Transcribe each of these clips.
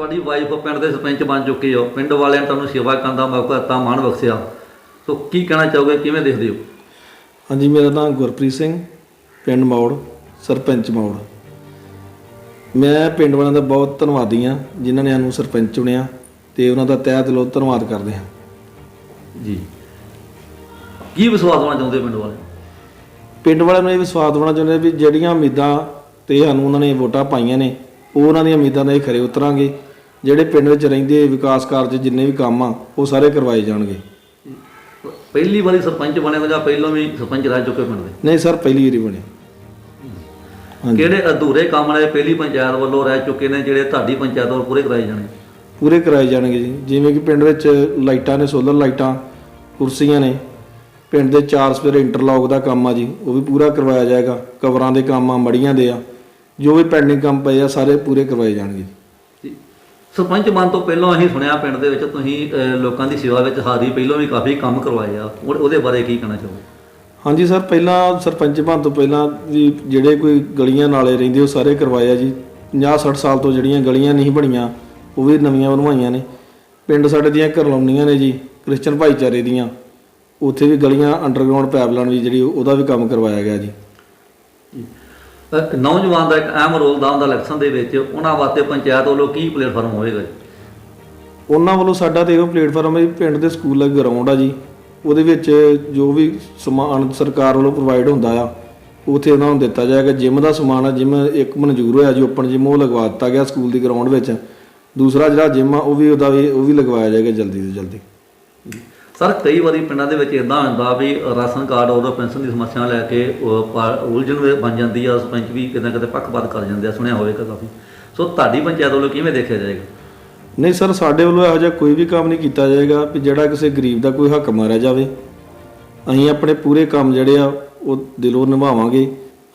Wife ਪਿੰਡ ਦੇ ਸਰਪੰਚ ਬਣ ਚੁੱਕੇ ਹੋ ਪਿੰਡ ਵਾਲਿਆਂ ਨੇ ਤੁਹਾਨੂੰ ਸੇਵਾ ਕਰਨ ਦਾ ਮੌਕਾ ਦਿੱਤਾ ਮਾਣ ਬਖਸ਼ਿਆ। ਸੋ ਕੀ ਕਹਿਣਾ ਚਾਹੋਗੇ ਕਿਵੇਂ ਦੇਖਦੇ ਹੋ? ਹਾਂਜੀ ਮੇਰਾ ਨਾਮ ਗੁਰਪ੍ਰੀਤ ਸਿੰਘ ਪਿੰਡ ਮੌੜ ਸਰਪੰਚ ਮੌੜ। ਮੈਂ ਪਿੰਡ ਵਾਲਿਆਂ ਦਾ ਬਹੁਤ ਧੰਨਵਾਦੀ ਹਾਂ ਜਿਨ੍ਹਾਂ ਨੇ ਸਾਨੂੰ ਸਰਪੰਚ ਚੁਣਿਆ ਤੇ ਉਹਨਾਂ ਦਾ ਤਹਿ ਦਿਲੋਂ ਧੰਨਵਾਦ ਕਰਦੇ ਹਾਂ। ਜੀ। ਕੀ ਵਿਸ਼ਵਾਸ ਹੋਣਾ ਚਾਹੁੰਦੇ ਪਿੰਡ ਵਾਲੇ ਪਿੰਡ ਵਾਲਿਆਂ ਨੂੰ ਇਹ ਵਿਸ਼ਵਾਸ ਦਿਵਾਉਣਾ ਚਾਹੁੰਦੇ ਵੀ ਜਿਹੜੀਆਂ ਉਮੀਦਾਂ ਤੇ ਸਾਨੂੰ ਉਹਨਾਂ ਨੇ ਵੋਟਾਂ ਪਾਈਆਂ ਨੇ ਉਹ ਉਹਨਾਂ ਦੀਆਂ ਉਮੀਦਾਂ ਦੇ ਖਰੇ ਉਤਰਾਂਗੇ। ਜਿਹੜੇ ਪਿੰਡ ਵਿੱਚ ਰਹਿੰਦੇ ਵਿਕਾਸ ਕਾਰਜ ਜਿੰਨੇ ਵੀ ਕੰਮ ਆ ਉਹ ਸਾਰੇ ਕਰਵਾਏ ਜਾਣਗੇ। ਪਹਿਲੀ ਵਾਰੀ ਸਰਪੰਚ ਬਣੇ ਹੋ ਜਾਂ ਪਹਿਲਾਂ ਵੀ ਸਰਪੰਚ ਰਹਿ ਚੁੱਕੇ ਪਿੰਡ ਦੇ? ਨਹੀਂ ਸਰ ਪਹਿਲੀ ਵਾਰੀ ਬਣੇ ਕਿਹੜੇ ਅਧੂਰੇ ਕੰਮ ਨੇ ਪਹਿਲੀ ਪੰਚਾਇਤ ਵੱਲੋਂ ਰਹਿ ਚੁੱਕੇ ਨੇ ਜਿਹੜੇ ਤੁਹਾਡੀ ਪੰਚਾਇਤ ਵੱਲੋਂ ਪੂਰੇ ਕਰਾਏ ਜਾਣੇ ਪੂਰੇ ਕਰਾਏ ਜਾਣਗੇ ਜੀ। ਜਿਵੇਂ ਕਿ ਪਿੰਡ ਵਿੱਚ ਲਾਈਟਾਂ ਨੇ ਸੋਲਰ ਲਾਈਟਾਂ ਕੁਰਸੀਆਂ ਨੇ। ਪਿੰਡ ਦੇ ਚਾਰ ਸਵੇਰੇ ਇੰਟਰਲੌਕ ਦਾ ਕੰਮ ਆ ਜੀ ਉਹ ਵੀ ਪੂਰਾ ਕਰਵਾਇਆ ਜਾਏਗਾ। ਕਵਰਾਂ ਦੇ ਕੰਮ ਆ ਮੜੀਆਂ ਦੇ ਆ। ਜੋ ਵੀ ਪੈਂਡਿੰਗ ਕੰਮ ਪਏ ਆ ਸਾਰੇ ਪੂਰੇ ਕਰਵਾਏ ਜਾਣਗੇ। ਜੀ ਸਰਪੰਚ ਬਣ ਤੋਂ ਪਹਿਲਾਂ ਅਸੀਂ ਸੁਣਿਆ ਪਿੰਡ ਦੇ ਵਿੱਚ ਤੁਸੀਂ ਅਹ, ਲੋਕਾਂ ਦੀ ਸੇਵਾ ਵਿੱਚ ਹਾਜ਼ਰੀ ਪਹਿਲਾਂ ਵੀ ਕਾਫੀ ਕੰਮ ਕਰਵਾਏ ਆ। ਉਹ- ਉਹਦੇ ਬਾਰੇ ਕੀ ਕਹਿਣਾ ਚਾਹੋਗੇ? ਹਾਂਜੀ ਸਰ ਪਹਿਲਾਂ ਸਰਪੰਚ ਬਣ ਤੋਂ ਪਹਿਲਾਂ ਵੀ ਜਿਹੜੇ ਕੋਈ ਗਲੀਆਂ ਨਾਲੇ ਰਹਿੰਦੇ ਉਹ ਸਾਰੇ ਕਰਵਾਏ ਆ ਜੀ। 50 60 ਸਾਲ ਤੋਂ ਜਿਹੜੀਆਂ ਗਲੀਆਂ ਨਹੀਂ ਬਣੀਆਂ ਉਹ ਵੀ ਨਵੀਆਂ ਬਣਵਾਈਆਂ ਨੇ। ਪਿੰਡ ਸਾਡੇ ਦੀਆਂ ਘਰਲਾਉਣੀਆਂ ਨੇ ਜੀ ਕ੍ਰਿਸਚਨ ਭਾਈਚਾਰੇ ਦੀਆਂ। ਉੱਥੇ ਵੀ ਗਲੀਆਂ ਅੰਡਰਗਰਾਉਂਡ ਪਾਈਪਲਾਈਨ ਵੀ ਜਿਹੜੀ ਉਹਦਾ ਵੀ ਕੰਮ ਕਰਵਾਇਆ ਗਿਆ ਜੀ। ਨੌਜਵਾਨ ਦਾ ਇੱਕ ਅਹਿਮ ਰੋਲ ਦਾ ਹੁੰਦਾ ਇਲੈਕਸ਼ਨ ਦੇ ਵਿੱਚ ਉਹਨਾਂ ਵਾਸਤੇ ਪੰਚਾਇਤ ਵੱਲੋਂ ਕੀ ਪਲੇਟਫਾਰਮ ਹੋਵੇਗਾ ਜੀ? ਉਹਨਾਂ ਵੱਲੋਂ ਸਾਡਾ ਤੇ ਇਹੋ ਪਲੇਟਫਾਰਮ ਹੈ ਪਿੰਡ ਦੇ ਸਕੂਲ ਦਾ ਗਰਾਊਂਡ ਆ ਜੀ। ਉਹਦੇ ਵਿੱਚ ਜੋ ਵੀ ਸਮਾਨ ਸਰਕਾਰ ਵੱਲੋਂ ਪ੍ਰੋਵਾਈਡ ਹੁੰਦਾ ਆ ਉਥੇ ਉਹਨਾਂ ਨੂੰ ਦਿੱਤਾ ਜਾਏਗਾ। ਜਿਮ ਦਾ ਸਮਾਨ ਆ ਜਿਮ ਇੱਕ ਮਨਜ਼ੂਰ ਹੋਇਆ ਜੀ ਓਪਨ ਜਿਮ ਉਹ ਲਗਵਾ ਦਿੱਤਾ ਗਿਆ ਸਕੂਲ ਦੀ ਗਰਾਊਂਡ ਵਿੱਚ। ਦੂਸਰਾ ਜਿਹੜਾ ਜਿਮ ਆ ਉਹ ਵੀ ਉਹਦਾ ਵੀ ਉਹ ਵੀ ਲਗਵਾਇਆ ਜਾਏਗਾ ਜਲਦੀ ਤੋਂ ਜਲਦੀ। ਸਰ, ਕਈ ਵਾਰੀ ਪਿੰਡਾਂ ਦੇ ਵਿੱਚ ਇਦਾਂ ਹੁੰਦਾ ਵੀ ਰਾਸ਼ਨ ਕਾਰਡ ਉਹਦਾ ਪੈਨਸ਼ਨ ਦੀ ਸਮੱਸਿਆ ਲੈ ਕੇ ਉਲਝਣ ਬਣ ਜਾਂਦੀ ਆ, ਸਰਪੰਚ ਵੀ ਕਿਤੇ ਨਾ ਕਿਤੇ ਪੱਖਪਾਤ ਕਰ ਜਾਂਦੇ ਆ, ਸੁਣਿਆ ਹੋਵੇਗਾ ਕਾਫੀ। ਸੋ ਤੁਹਾਡੀ ਪੰਚਾਇਤ ਵੱਲੋਂ ਕਿਵੇਂ ਦੇਖਿਆ ਜਾਏਗਾ? ਨਹੀਂ ਸਰ, ਸਾਡੇ ਵੱਲੋਂ ਇਹੋ ਜਿਹਾ ਕੋਈ ਵੀ ਕੰਮ ਨਹੀਂ ਕੀਤਾ ਜਾਏਗਾ ਕਿ ਜਿਹੜਾ ਕਿਸੇ ਗਰੀਬ ਦਾ ਕੋਈ ਹੱਕ ਮਾਰਿਆ ਜਾਵੇ। ਅਸੀਂ ਆਪਣੇ ਪੂਰੇ ਕੰਮ ਜਿਹੜੇ ਆ, ਉਹ ਦਿਲੋਂ ਨਿਭਾਵਾਂਗੇ।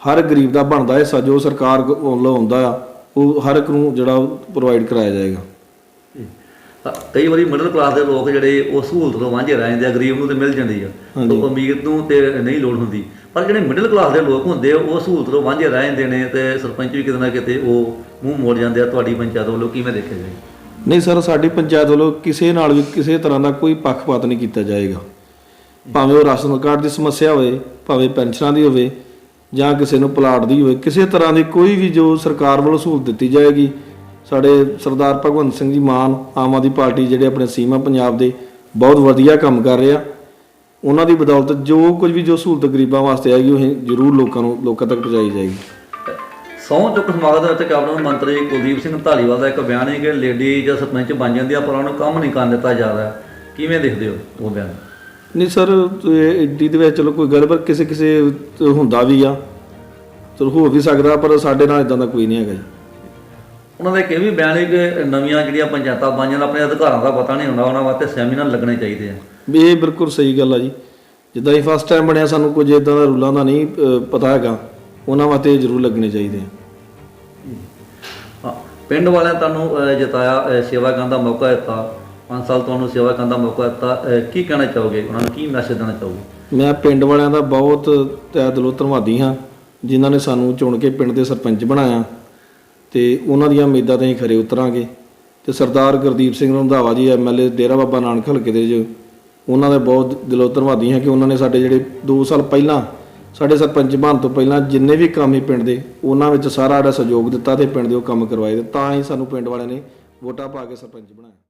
ਹਰ ਗਰੀਬ ਦਾ ਬਣਦਾ ਹਿੱਸਾ ਜੋ ਸਰਕਾਰ ਵੱਲੋਂ ਆਉਂਦਾ ਆ, ਉਹ ਹਰ ਇੱਕ ਨੂੰ ਜਿਹੜਾ ਪ੍ਰੋਵਾਈਡ ਕਰਾਇਆ ਜਾਏਗਾ। ਤਾਂ ਕਈ ਵਾਰੀ ਮਿਡਲ ਕਲਾਸ ਦੇ ਲੋਕ ਜਿਹੜੇ ਉਹ ਸਹੂਲਤ ਤੋਂ ਵਾਂਝੇ ਰਹਿ ਜਾਂਦੇ ਆ ਗਰੀਬ ਨੂੰ ਤੇ ਮਿਲ ਜਾਂਦੀ ਆ। ਤੋਂ ਅਮੀਰ ਨੂੰ ਤੇ ਨਹੀਂ ਲੋੜ ਹੁੰਦੀ। ਪਰ ਜਿਹੜੇ ਮਿਡਲ ਕਲਾਸ ਦੇ ਲੋਕ ਹੁੰਦੇ ਆ ਉਹ ਸਹੂਲਤ ਤੋਂ ਵਾਂਝੇ ਰਹਿ ਜਾਂਦੇ ਨੇ ਤੇ ਸਰਪੰਚ ਵੀ ਕਿਤੇ ਨਾ ਕਿਤੇ ਉਹ ਮੂੰਹ ਮੋੜ ਜਾਂਦੇ ਆ ਤੁਹਾਡੀ ਪੰਚਾਇਤ ਵੱਲੋਂ ਕਿਵੇਂ ਦੇਖਿਆ ਜਾਏਗਾ ਨਹੀਂ ਸਰ ਸਾਡੀ ਪੰਚਾਇਤ ਵੱਲੋਂ ਕਿਸੇ ਨਾਲ ਵੀ ਕਿਸੇ ਤਰ੍ਹਾਂ ਦਾ ਕੋਈ ਪੱਖਪਾਤ ਨਹੀਂ ਕੀਤਾ ਜਾਏਗਾ। ਭਾਵੇਂ ਉਹ ਰਾਸ਼ਨ ਕਾਰਡ ਦੀ ਸਮੱਸਿਆ ਹੋਵੇ ਭਾਵੇਂ ਪੈਨਸ਼ਨਾਂ ਦੀ ਹੋਵੇ ਜਾਂ ਕਿਸੇ ਨੂੰ ਪਲਾਟ ਦੀ ਹੋਵੇ ਕਿਸੇ ਤਰ੍ਹਾਂ ਦੀ ਕੋਈ ਵੀ ਜੋ ਸਰਕਾਰ ਵੱਲੋਂ ਸਹੂਲਤ ਦਿੱਤੀ ਜਾਏਗੀ ਸਾਡੇ ਸਰਦਾਰ ਭਗਵੰਤ ਸਿੰਘ ਜੀ ਮਾਨ ਆਮ ਆਦਮੀ ਪਾਰਟੀ ਜਿਹੜੇ ਆਪਣੇ ਸੀਮਾ ਪੰਜਾਬ ਦੇ ਬਹੁਤ ਵਧੀਆ ਕੰਮ ਕਰ ਰਹੇ ਆ। ਉਹਨਾਂ ਦੀ ਬਦੌਲਤ ਜੋ ਕੁਝ ਵੀ ਜੋ ਸਹੂਲਤ ਗਰੀਬਾਂ ਵਾਸਤੇ ਆਏਗੀ ਉਹ ਜ਼ਰੂਰ ਲੋਕਾਂ ਨੂੰ ਲੋਕਾਂ ਤੱਕ ਪਹੁੰਚਾਈ ਜਾਏਗੀ। ਸਹੁੰ ਚੁੱਕ ਸਮਾਗਮ ਦੇ ਵਿੱਚ ਕੈਬਨਿਟ ਮੰਤਰੀ ਕੁਲਦੀਪ ਸਿੰਘ ਧਾਲੀਵਾਲ ਦਾ ਇੱਕ ਬਿਆਨ ਹੈ ਕਿ ਲੇਡੀ ਜਾਂ ਸਰਪੰਚ ਬਣ ਜਾਂਦੀ ਆ ਪਰ ਉਹਨੂੰ ਕੰਮ ਨਹੀਂ ਕਰਨ ਦਿੱਤਾ ਜਾਂਦਾ ਕਿਵੇਂ ਦੇਖਦੇ ਹੋ ਉਹ ਬਿਆਨ? ਨਹੀਂ ਸਰ ਇਹ ਏਡੀ ਦੇ ਵਿੱਚ ਚਲੋ ਕੋਈ ਗੱਲ ਪਰ ਕਿਸੇ ਕਿਸੇ ਹੁੰਦਾ ਵੀ ਆ। ਚਲੋ ਹੋ ਵੀ ਸਕਦਾ ਪਰ ਸਾਡੇ ਨਾਲ ਇਦਾਂ ਦਾ ਕੋਈ ਨਹੀਂ ਹੈਗਾ ਜੀ। ਉਹਨਾਂ ਦਾ ਇੱਕ ਇਹ ਵੀ ਬਿਆਨ ਹੈ ਕਿ ਨਵੀਆਂ ਜਿਹੜੀਆਂ ਪੰਚਾਇਤਾਂ ਬਣ ਜਾਣ ਆਪਣੇ ਅਧਿਕਾਰਾਂ ਦਾ ਪਤਾ ਨਹੀਂ ਹੁੰਦਾ ਉਹਨਾਂ ਵਾਸਤੇ ਸੈਮੀਨਾਰ ਲੱਗਣੇ ਚਾਹੀਦੇ ਆ। ਵੀ ਇਹ ਬਿਲਕੁਲ ਸਹੀ ਗੱਲ ਆ ਜੀ। ਜਿੱਦਾਂ ਇਹ ਫਸਟ ਟਾਈਮ ਬਣਿਆ ਸਾਨੂੰ ਕੁਝ ਇਦਾਂ ਦਾ ਰੂਲਾਂ ਦਾ ਨਹੀਂ ਪਤਾ ਹੈਗਾ। ਉਹਨਾਂ ਵਾਸਤੇ ਜ਼ਰੂਰ ਲੱਗਣੇ ਚਾਹੀਦੇ ਆ। ਪਿੰਡ ਵਾਲਿਆਂ ਤੁਹਾਨੂੰ ਜਿਤਾਇਆ ਸੇਵਾ ਕਰਨ ਦਾ ਮੌਕਾ ਦਿੱਤਾ। 5 ਸਾਲ ਤੁਹਾਨੂੰ ਸੇਵਾ ਕਰਨ ਦਾ ਮੌਕਾ ਦਿੱਤਾ। ਕੀ ਕਹਿਣਾ ਚਾਹੋਗੇ? ਉਹਨਾਂ ਨੂੰ ਕੀ ਮੈਸੇਜ ਦੇਣਾ ਚਾਹੋਗੇ? ਮੈਂ ਪਿੰਡ ਵਾਲਿਆਂ ਦਾ ਬਹੁਤ ਤਹਿ ਦਿਲੋਂ ਧੰਨਵਾਦੀ ਹਾਂ ਜਿਨ੍ਹਾਂ ਨੇ ਸਾਨੂੰ ਚੁਣ ਕੇ ਪਿੰਡ ਦੇ ਸਰਪੰਚ ਬਣਾਇਆ। ਤੇ ਉਹਨਾਂ ਦੀਆਂ ਉਮੀਦਾਂ ਤੇ ਅਸੀਂ ਖਰੇ ਉਤਰਾਂਗੇ। ਤੇ ਸਰਦਾਰ ਗੁਰਦੀਪ ਸਿੰਘ ਰੰਧਾਵਾ ਜੀ ਐਮਐਲਏ ਡੇਰਾ ਬਾਬਾ ਨਾਨਕ ਹਲਕੇ ਦੇ ਜੋ ਉਹਨਾਂ ਦਾ ਬਹੁਤ ਦਿਲੋਂ ਧੰਨਵਾਦੀ ਹਾਂ ਕਿ ਉਹਨਾਂ ਨੇ ਸਾਡੇ ਜਿਹੜੇ 2 ਸਾਲ ਪਹਿਲਾਂ, ਸਾਡੇ ਸਰਪੰਚ ਬਣ ਤੋਂ ਪਹਿਲਾਂ ਜਿੰਨੇ ਵੀ ਕੰਮ ਸੀ ਪਿੰਡ ਦੇ, ਉਹਨਾਂ ਵਿੱਚ ਸਾਰਾ ਜਿਹੜਾ ਸਹਿਯੋਗ ਦਿੱਤਾ ਤੇ ਪਿੰਡ ਦੇ ਉਹ ਕੰਮ ਕਰਵਾਏ। ਤੇ ਤਾਂ ਹੀ ਸਾਨੂੰ ਪਿੰਡ ਵਾਲਿਆਂ ਨੇ ਵੋਟਾਂ ਪਾ ਕੇ ਸਰਪੰਚ ਬਣਾਇਆ।